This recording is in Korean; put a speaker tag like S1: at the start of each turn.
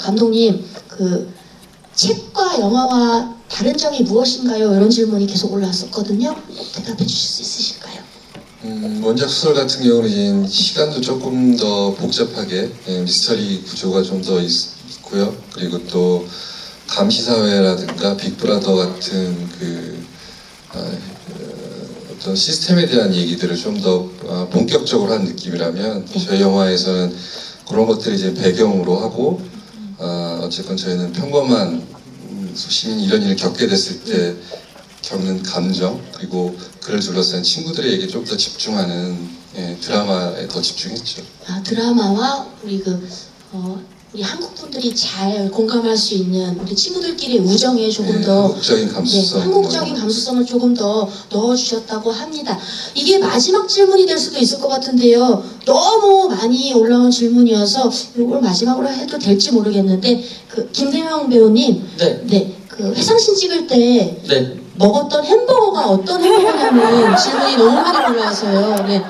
S1: 감독님, 그 책과 영화와 다른 점이 무엇인가요? 이런 질문이 계속 올라왔었거든요. 대답해 주실 수 있으실까요?
S2: 음, 원작 소설 같은 경우는 시간도 조금 더 복잡하게 예, 미스터리 구조가 좀 더 있고요. 그리고 또 감시 사회라든가 빅브라더 같은 그 아, 어, 어떤 시스템에 대한 얘기들을 좀더 아, 본격적으로 한 느낌이라면
S1: 네.
S2: 저희 영화에서는 그런 것들을 이제 배경으로 하고 아, 어쨌건 저희는 평범한 음, 시민 이런 일을 겪게 됐을 때 겪는 감정 그리고 그를 둘러싼 친구들에게 좀 더 집중하는 예, 드라마에 더 집중했죠.
S1: 아, 드라마와 우리 그 어, 우리 한국 분들이 잘 공감할 수 있는 우리 친구들끼리 우정에 조금
S2: 예,
S1: 더
S2: 한국적인 감수성.
S1: 네, 한국적인 감수성을 조금 더 넣어주셨다고 합니다. 이게 마지막 질문이 될 수도 있을 것 같은데요. 너무 많이 올라온 질문이어서 이걸 마지막으로 해도 될지 모르겠는데 그 김대명 배우님,
S3: 네,
S1: 네, 그 회상신 찍을 때
S3: 네.
S1: 먹었던 햄버거가 어떤 햄버거냐는 질문이 너무 많이 올라와서요. 네,